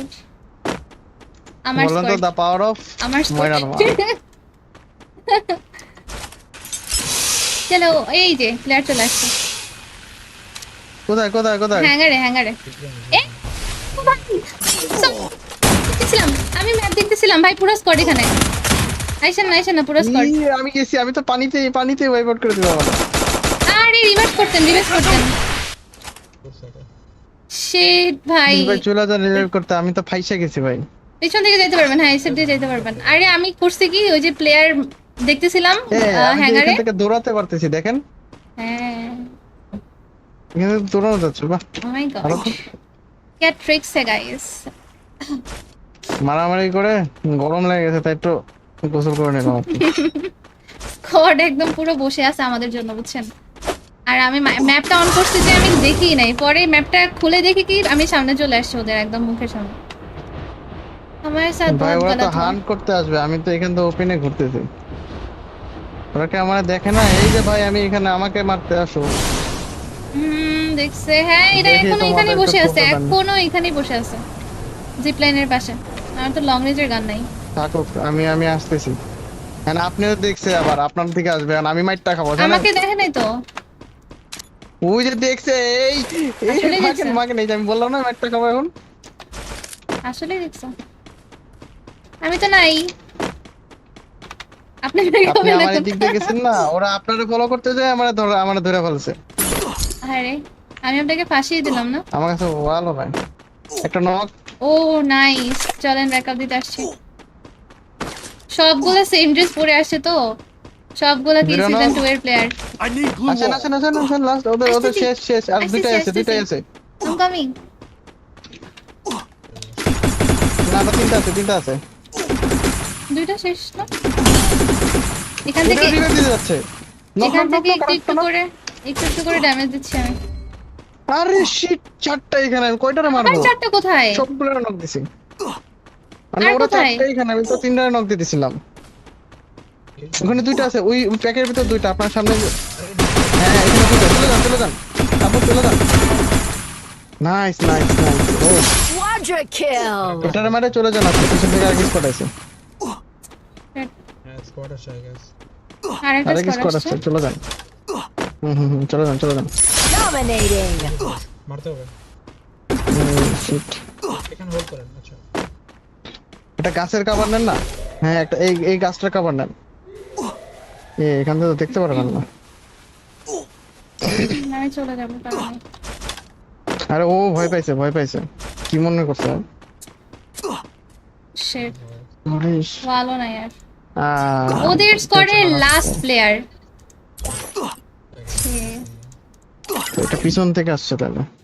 Squad আমার squad the power of আমার squad চলো এই যে প্লেয়ার চলে আসছে। কোথায় কোথায় কোথায়? হ্যাঙ্গারে হ্যাঙ্গারে এ দেখতেছিলাম। আমি ম্যাপ দেখতেছিলাম। ভাই পুরো স্কোয়াড এখানে। আইসেন না আইসেন না পুরো স্কোয়াড আমি গেছি আমি তো পানিতে পানিতে ওয়াইপ আউট করে দিলাম। আরে রিভার্স করতেন রিভার্স করতেন। শিট ভাই। ভাই চলে যা করতে আমি তো ফাইসা গেছি ভাই। পেছন থেকে যেতে পারবেন হ্যাঁ দিয়ে যেতে পারবেন। আরে আমি করছি কি ওই যে প্লেয়ার দেখতেছিলাম হ্যাঙ্গারে থেকে দৌড়াতে পারতেছি দেখেন। হ্যাঁ। এখানে দৌড়ানো যাচ্ছে বাহ। মাই গড ট্রিক্স গাইস মারামারি করে গরম লেগে গেছে তাই একটু গোসল করে নিলাম স্কোয়াড একদম পুরো বসে আছে আমাদের জন্য বুঝছেন? আর আমি ম্যাপটা অন করছি যে আমি দেখি নাই। পরে ম্যাপটা খুলে দেখি কি আমি সামনে চলে আসছি ওদের একদম মুখের সামনে। আমার সাথে ভাই ওরা তো হান করতে আসবে আমি তো এখান থেকে ওপেনে ঘুরতেছি। ওরা কি আমার দেখে না? এই যে ভাই আমি এখানে আমাকে মারতে আসো। হুম দেখছে। হ্যাঁ এটা এখনও এখানেই বসে আছে। এখনও এখানেই বসে আছে। জিপ লাইনের পাশে। আমার তো লং রেঞ্জের গান নাই। থাকুক আমি আমি আসতেছি। হ্যাঁ আপনিও দেখছে আবার আপনার দিকে আসবে। আমি মাইটটা খাব আমাকে দেখে নাই তো? ওই যে দেখছে এই এই মাকে মাকে নেই আমি বললাম না মাইটটা খাব এখন। আসলে দেখছ। আমি তো নাই। আপনি আপনি আমার দিক দিয়ে গেছেন না ওরা আপনারে ফলো করতে যায় আমার ধরে আমার ধরে ফেলছে। আরে আমি আপনাকে ফাঁসিয়ে দিলাম না? আমার কাছে ভালো ভাই একটা নক ও নাইস চলেন ব্যাকআপ দিতে আসছি। সবগুলো সেম ড্রেস পরে আসছে তো। সবগুলো কি সিজন 2 এর প্লেয়ার I need glue আসেন আসেন আসেন আসেন লাস্ট ওদের ওদের শেষ শেষ আর আছে আছে আম কামিং না না তিনটা আছে তিনটা আছে। দুইটা শেষ না? এখান থেকে রিভাইভ দিতে যাচ্ছে। এখান থেকে একটু করে একটু একটু করে ড্যামেজ দিচ্ছি আমি। আরে শিট চারটা এখানে। আমি কয়টারে আর মারবো? চারটা কোথায়? সবগুলো নক দিছি। মানে ওরা চারটা এখানে আমি তো তিনটারে নক দিতেছিলাম ওখানে দুইটা আছে ওই প্যাকের ভিতর দুইটা আপনার সামনে হ্যাঁ এখানে দুইটা চলে যান চলে যান। তারপর চলে যান। নাইস নাইস নাইস ও Quadra kill! এটারে মারে চলে যান আপনি পিছন থেকে আগে স্পট আছে। হ্যাঁ স্কোয়াড আছে আই গেস আরেকটা আরেক স্কোয়াড আছে চলে যান। হুম হুম চলে যান চলে যান। Dominating! মারতে হবে। শিট এখানে হোল্ড করেন আচ্ছা। এটা গাছের কাভার নেন না? হ্যাঁ একটা এই এই গাছটার কাভার নেন। এখান থেকে তো দেখতে পারবেন না আমি চলে যাবো কারণ আরে ও ভয় পাইছে ভয় পাইছে কি মনে করছে শিট আরে ভালো না यार আহ, ওদের স্কোয়াডের লাস্ট প্লেয়ার এটা পিছন থেকে আসছে তাহলে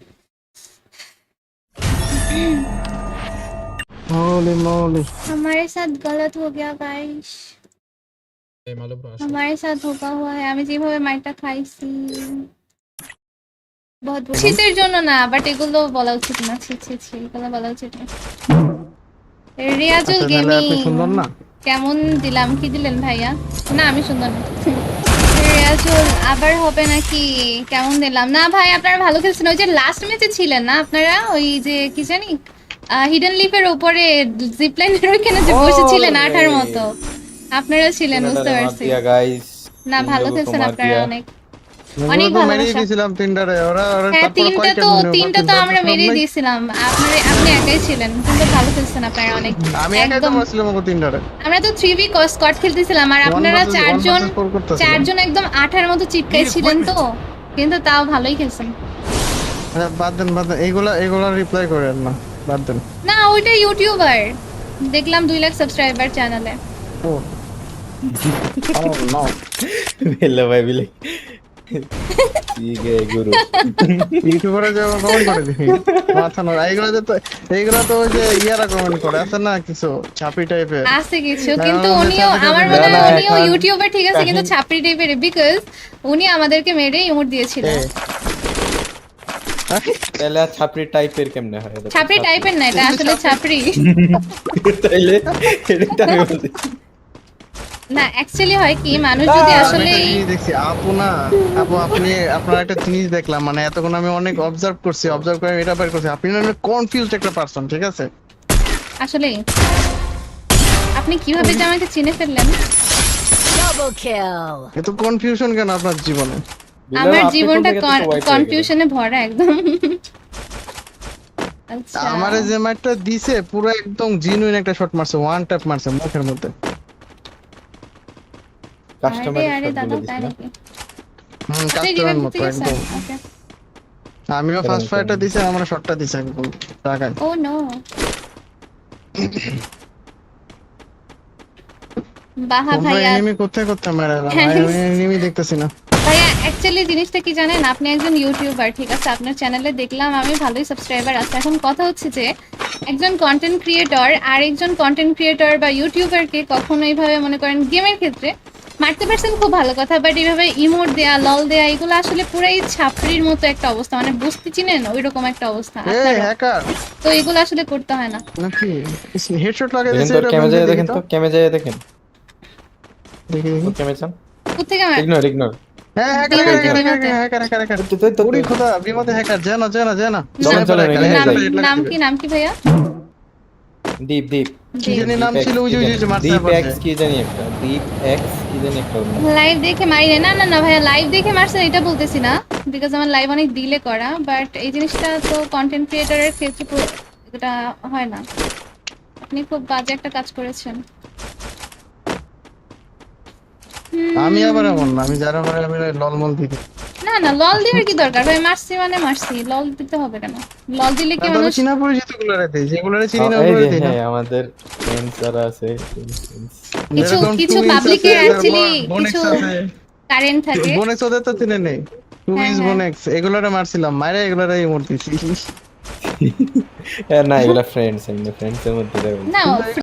Holy moly. हमारे साथ गलत हो गया गाइस এই মালো ব্রো আসো हमारे साथ ধোকা हुआ है আমি যেভাবে মাইরটা খাইছি বহুত বড়- শীতের জন্য না বাট এগুলো বলা উচিত না ছি ছি ছি এগুলো বলা উচিত না রিয়াজুল আচ্ছা, তাহলে আপনি গেমিং সুন্দর না কেমন দিলাম কি দিলেন ভাইয়া না আমি সুন্দর না রিয়াজুল আবার হবে নাকি কেমন দিলাম না ভাই আপনারা ভালো খেলছেন ওই যে লাস্ট ম্যাচে ছিলেন না আপনারা ওই যে কি জানি হিডেন লিফের উপরে জিপলাইনের ওইখানে যে বসেছিলেন আঠার মতো আপনারা ছিলেন বুঝতে পারছি। গাইস না ভালো খেলছেন আপনারা অনেক। অনেক তো মেরেই দিয়েছিলাম তিনটারে ওরা ওরা হ্যাঁ তারপরে তিনটা তো তিনটা তো আমরা নাই। দিয়েছিলাম। আপনারা আপনি একাই ছিলেন কিন্তু ভালো খেলছেন আপনারা অনেক। আমি একাই তো মারছিলাম ওকে তিনটারে। আমরা তো থ্রি বি স্কট খেলতেছিলাম আর আপনারা চারজন। চারজন একদম আঠার মতো চিপকাই ছিলেন তো কিন্তু তাও ভালোই খেলছেন। বাদ দেন বাদ দেন। এইগুলা এইগুলা রিপ্লাই করেন না বাদ দেন। না ওইটা ইউটিউবার দেখলাম দুই লাখ সাবস্ক্রাইবার চ্যানেলে ও। Oh, no. বেলা ভাই বিলে ঠিক আছে গুরু ইউটিউবারে যে কমেন্ট করে দিবি। মাথা নড়া এইগুলো যে তো এইগুলো তো ওই যে ইয়ারা কমেন্ট করে। আছে না কিছু ছাপি টাইপের আছে কিছু না, কিন্তু আমাদের উনিও সাথে আমার সাথে মনে হয় না, উনিও এখন- ইউটিউবার ঠিক আছে কিন্তু ছাপড়ি টাইপের বিকজ উনি আমাদেরকে মেরে ইমোট দিয়েছিল। তাহলে ছাপড়ি টাইপের কেমনে হয়? ছাপড়ি টাইপের না এটা আসলে ছাপড়ি। তাইলে এটা আমি বলছি। না অ্যাকচুয়ালি হয় কি মানুষ যদি আসলে জিনিস দেখছি। আপু না আপু আপনি আপনার একটা জিনিস দেখলাম মানে এতক্ষণ আমি অনেক অবজার্ভ করছি অবজার্ভ করে এটা বের করছি। আপনি না কনফিউজড একটা পারসন ঠিক আছে? আসলে আপনি কীভাবে যে আমাকে চিনে ফেললেন? Double kill. এত কনফিউশন কেন আপনার জীবনে? আমার জীবনটা? কনফিউশনে ভরা একদম। আমারে যে ম্যাটটা দিছে পুরো একদম জিনুইন একটা শট মারছে ওয়ান ট্যাপ মারছে মুখের মধ্যে। হুম কাস্টমার মতো একদম আমিও ফার্স্ট ফায়ারটা? দিছি আমার শটটা দিছে একদম। টাকায় ও নো বাহা ভাইয়া। এনিমি কোথায় কোথায় মারা হ্যাঁ। আমি এনিমি দেখতেছি না। ভাইয়া অ্যাকচুয়ালি জিনিসটা কি জানেন? আপনি একজন ইউটিউবার ঠিক আছে? আপনার চ্যানেলে দেখলাম আমি ভালোই সাবস্ক্রাইবার আছে। এখন কথা হচ্ছে যে একজন কন্টেন্ট ক্রিয়েটর আর একজন কন্টেন্ট ক্রিয়েটর বা ইউটিউবারকে কখনো এইভাবে মনে করেন গেমের ক্ষেত্রে মারতে পারছেন খুব ভালো কথা বাট এইভাবে ইমোট দেয়া লল দেয়া এগুলো আসলে পুরাই ছাপড়ির মতো একটা অবস্থা মানে বুঝতে চিনেন ওইরকম একটা অবস্থা তো এগুলো আসলে করতে হয় না। হেডশট দেখেন তো দেখেন তো তো যায় দেখেন। দেখি দেখি। ক্যামে চান কোথেকে মার ইগনোর ইগনোর হ্যাঁ এখানে নাম। নাম কি নাম কি ভাইয়া? দীপ দীপ কি জানি নাম ছিল ওই যে ওই যে- ওই মারছে দীপ এক্স কি জানি একটা। দীপ এক্স কি জানি একটা লাইভ দেখে মারি না না না ভাইয়া লাইভ দেখে মারছেন এটা বলতেছি না। বিকজ আমার লাইভ অনেক ডিলে করা। বাট এই জিনিসটা তো কন্টেন্ট ক্রিয়েটরের ক্ষেত্রে এটা হয় না। আপনি খুব বাজে একটা কাজ করেছেন। হুম, আমি আবার এমন না। আমি যারা মারে আমি ললমল দিই না না লল দেওয়ার কি দরকার? ভাই মারছি মানে মারছি। লল দিতে হবে কেন? লল দিলে কি মানুষ চিনা পরিচিত গুলোরে দেই যেগুলোরে চিনি না ওগুলোরে দেই না। হ্যাঁ আমাদের আছে। কিছু কিছু পাবলিকে অ্যাকচুয়ালি কিছু কারেন্ট থাকে। বোনেক্স ওদের তো চিনে নেই। টু ইজ বোনেক্স এগুলোরে মারছিলাম। মাইরে এগুলোরে ইমোট দিছি না এগুলা ফ্রেন্ডস এমনি ফ্রেন্ডস এর মধ্যে না